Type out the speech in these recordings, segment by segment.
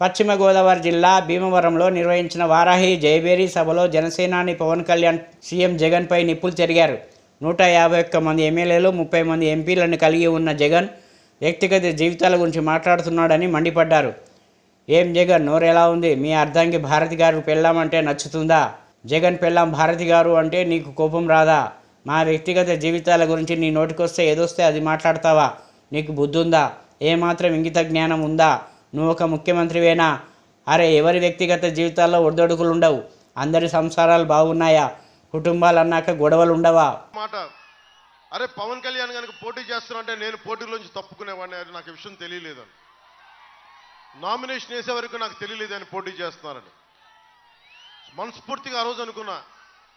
పశ్చిమ గోదావరి జిల్లా భీమవరంలో నిర్వహించిన వారాహి జయబేరి సభలో జనసేనాని పవన్ కళ్యాణ్ సీఎం జగన్పై నిప్పులు చెరిగారు నూట యాభై ఒక్క మంది ఎమ్మెల్యేలు ముప్పై మంది ఎంపీలను కలిగి ఉన్న జగన్ వ్యక్తిగత జీవితాల గురించి మాట్లాడుతున్నాడని మండిపడ్డారు. ఏం జగన్? నోరు ఎలా ఉంది? మీ అర్థానికి భారతి గారు పెళ్ళామంటే నచ్చుతుందా? జగన్ పెళ్ళాం భారతి గారు అంటే నీకు కోపం రాదా? మా వ్యక్తిగత జీవితాల గురించి నీ నోటికొస్తే ఏదొస్తే అది మాట్లాడతావా? నీకు బుద్ధుందా? ఏమాత్రం ఇంగిత జ్ఞానం ఉందా? నువ్వు ఒక ముఖ్యమంత్రివేనా? అరే ఎవరి వ్యక్తిగత జీవితాల్లో ఒడిదొడుకులు ఉండవు? అందరి సంసారాలు బాగున్నాయా? కుటుంబాలు అన్నాక గొడవలు ఉండవా మాట. అరే పవన్ కళ్యాణ్ కనుక పోటీ చేస్తున్నంటే నేను పోటీలోంచి తప్పుకునేవాడిని. నాకు విషయం తెలియలేదని నామినేషన్ వేసే వరకు నాకు తెలియలేదని పోటీ చేస్తున్నారని. మనస్ఫూర్తిగా ఆ రోజు అనుకున్నా.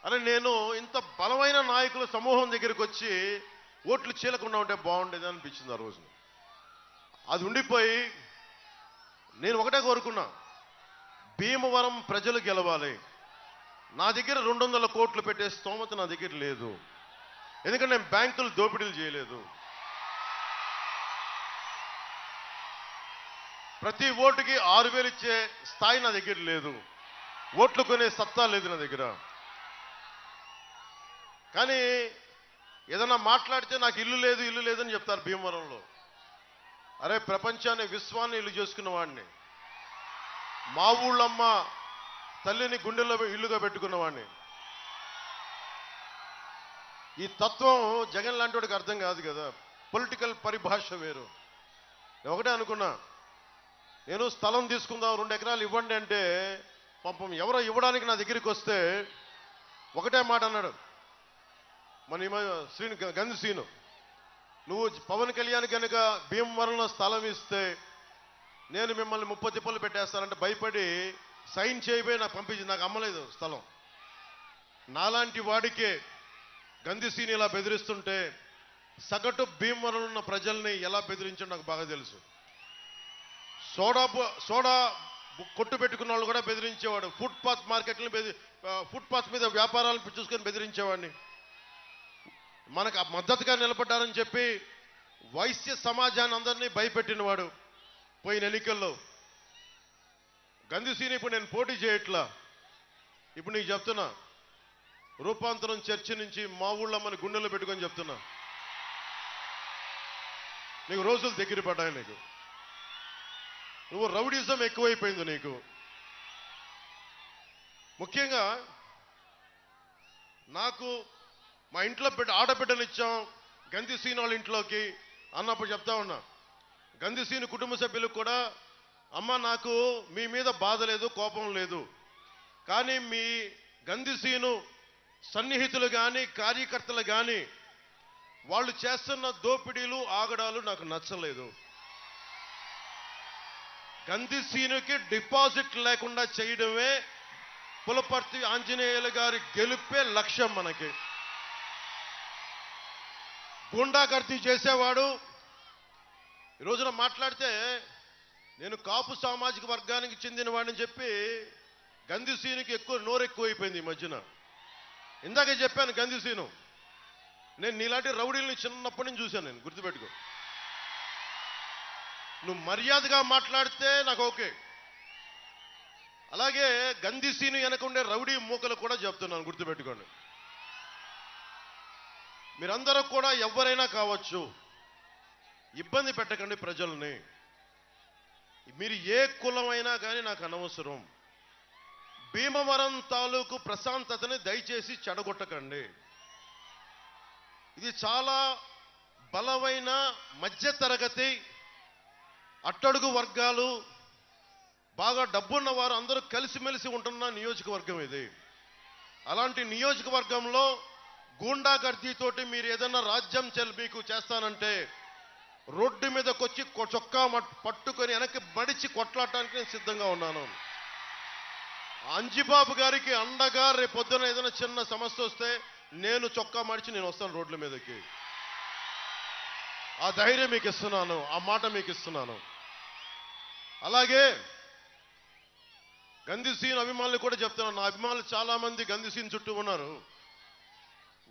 అరే నేను ఇంత బలమైన నాయకుల సమూహం దగ్గరికి వచ్చి ఓట్లు చీలకుండా ఉంటే బాగుండేది అనిపించింది ఆ రోజు. అది ఉండిపోయి నేను ఒకటే కోరుకున్నా. భీమవరం ప్రజలు గెలవాలి. నా దగ్గర రెండు వందల కోట్లు పెట్టే స్తోమత నా దగ్గర లేదు. ఎందుకంటే నేను బ్యాంకులు దోపిడీలు చేయలేదు. ప్రతి ఓటుకి ఆరు వేలు ఇచ్చే స్థాయి నా దగ్గర లేదు. ఓట్లు కొనే సత్తా లేదు నా దగ్గర. కానీ ఏదన్నా మాట్లాడితే నాకు ఇల్లు లేదు ఇల్లు లేదని చెప్తారు భీమవరంలో. అరే ప్రపంచాన్ని విశ్వాన్ని ఇల్లు చేసుకున్న వాడిని మా ఊళ్ళమ్మ తల్లిని గుండెల్లో ఇల్లుగా పెట్టుకున్నవాడిని ఈ తత్వం జగన్ లాంటి వాడికి అర్థం కాదు కదా. పొలిటికల్ పరిభాష వేరు. ఒకటే అనుకున్నా. నేను స్థలం తీసుకుందాం రెండు ఎకరాలు ఇవ్వండి అంటే పాపం ఎవరో ఇవ్వడానికి నా దగ్గరికి వస్తే ఒకటే మాట అన్నాడు. మన ఈ శ్రీను గంధి శ్రీను. నువ్వు పవన్ కళ్యాణ్ కనుక భీమవరంలో స్థలం ఇస్తే నేను మిమ్మల్ని ముప్పై తిప్పలు పెట్టేస్తానంటే భయపడి సైన్ చేయబోయి నాకు పంపించి నాకు అమ్మలేదు స్థలం. నాలాంటి వాడికే గంధిసీని ఇలా బెదిరిస్తుంటే సగటు భీమవరంలో ఉన్న ప్రజల్ని ఎలా బెదిరించో నాకు బాగా తెలుసు. సోడా సోడా కొట్టు పెట్టుకున్న వాళ్ళు కూడా బెదిరించేవాడు. ఫుట్పాత్ మార్కెట్ని బెది ఫుట్పాత్ మీద వ్యాపారాలను చూసుకొని బెదిరించేవాడిని. మనకు ఆ మద్దతుగా నిలబడ్డారని చెప్పి వైశ్య సమాజాన్ని అందరినీ భయపెట్టినవాడు పోయిన ఎన్నికల్లో. గంధిసీని ఇప్పుడు నేను పోటీ చేయట్లా. ఇప్పుడు నీకు చెప్తున్నా రూపాంతరం చర్చ నుంచి మా ఊళ్ళో మన గుండెల్లో పెట్టుకొని చెప్తున్నా. నీకు రోజులు దగ్గర పడ్డాయి నీకు. నువ్వు రౌడిజం ఎక్కువైపోయింది నీకు. ముఖ్యంగా నాకు మా ఇంట్లో బిడ్డ ఆడబిడ్డను ఇచ్చాం గంధిసీని వాళ్ళ ఇంట్లోకి. అన్నప్పుడు చెప్తా ఉన్నా గంధిసీని కుటుంబ సభ్యులకు కూడా అమ్మ నాకు మీ మీద బాధ లేదు కోపం లేదు. కానీ మీ గంధిసీను సన్నిహితులు కానీ కార్యకర్తలు కానీ వాళ్ళు చేస్తున్న దోపిడీలు ఆగడాలు నాకు నచ్చలేదు. గంధిసీనుకి డిపాజిట్ లేకుండా చేయడమే పులపర్తి ఆంజనేయులు గారి గెలుపే లక్ష్యం మనకి. గుండాగర్దీ చేసేవాడు. ఈ రోజున మాట్లాడితే నేను కాపు సామాజిక వర్గానికి చెందిన వాడిని చెప్పి గంధిసీనికి ఎక్కువ నోరు ఎక్కువైపోయింది ఈ మధ్యన. ఇందాకే చెప్పాను గంధిసీను నేను నీలాంటి రౌడీల్ని చిన్నప్పటి నుంచి చూశాను నేను గుర్తుపెట్టుకో. నువ్వు మర్యాదగా మాట్లాడితే నాకు ఓకే. అలాగే గంధిసీను వెనకుండే రౌడీ మూకలు కూడా చెప్తున్నాను గుర్తుపెట్టుకోండి. మీరందరూ కూడా ఎవరైనా కావచ్చు ఇబ్బంది పెట్టకండి ప్రజల్ని. మీరు ఏ కులమైనా కానీ నాకు అనవసరం. భీమవరం తాలూకు ప్రశాంతతని దయచేసి చెడగొట్టకండి. ఇది చాలా బలమైన మధ్యతరగతి అట్టడుగు వర్గాలు బాగా డబ్బున్న వారు అందరూ కలిసిమెలిసి ఉంటున్న నియోజకవర్గం ఇది. అలాంటి నియోజకవర్గంలో గూండాగర్దీతోటి మీరు ఏదైనా రాజ్యం చెల్ మీకు చేస్తానంటే రోడ్డు మీదకి వచ్చి చొక్కా పట్టుకొని వెనక్కి మడిచి కొట్లాడటానికి నేను సిద్ధంగా ఉన్నాను. అంజిబాబు గారికి అండగా రేపు పొద్దున ఏదైనా చిన్న సమస్య వస్తే నేను చొక్కా మడిచి నేను వస్తాను రోడ్ల మీదకి. ఆ ధైర్యం మీకు ఇస్తున్నాను ఆ మాట మీకు ఇస్తున్నాను. అలాగే గంధిసీన్ అభిమానులు కూడా చెప్తున్నాను నా అభిమానులు చాలామంది మంది గంధిసీన్ చుట్టూ ఉన్నారు.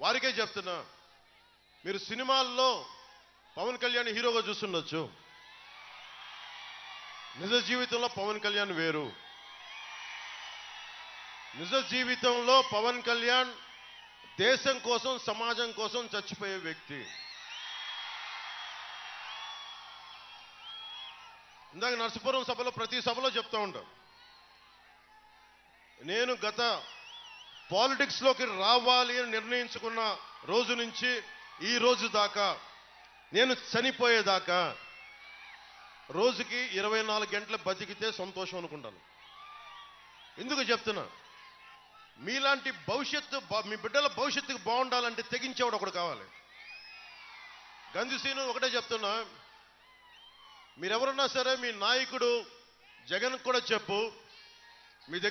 వారికే చెప్తున్నా. మీరు సినిమాల్లో పవన్ కళ్యాణ్ హీరోగా చూస్తుండొచ్చు. నిజ జీవితంలో పవన్ కళ్యాణ్ వేరు. నిజ జీవితంలో పవన్ కళ్యాణ్ దేశం కోసం సమాజం కోసం చచ్చిపోయే వ్యక్తి. ఇందాక నర్సపురం సభలో ప్రతి సభలో చెప్తూ ఉంటాం. నేను గత పాలిటిక్స్లోకి రావాలి అని నిర్ణయించుకున్న రోజు నుంచి ఈ రోజు దాకా నేను చనిపోయేదాకా రోజుకి ఇరవై నాలుగు గంటలు బతికితే సంతోషం అనుకుంటాను. ఎందుకు చెప్తున్నా? మీలాంటి భవిష్యత్తు మీ బిడ్డల భవిష్యత్తుకు బాగుండాలంటే తెగించేవాడు ఒకడు కావాలి. గంధుసీను ఒకటే చెప్తున్నా మీరెవరన్నా సరే మీ నాయకుడు జగన్ కూడా చెప్పు మీ దగ్గర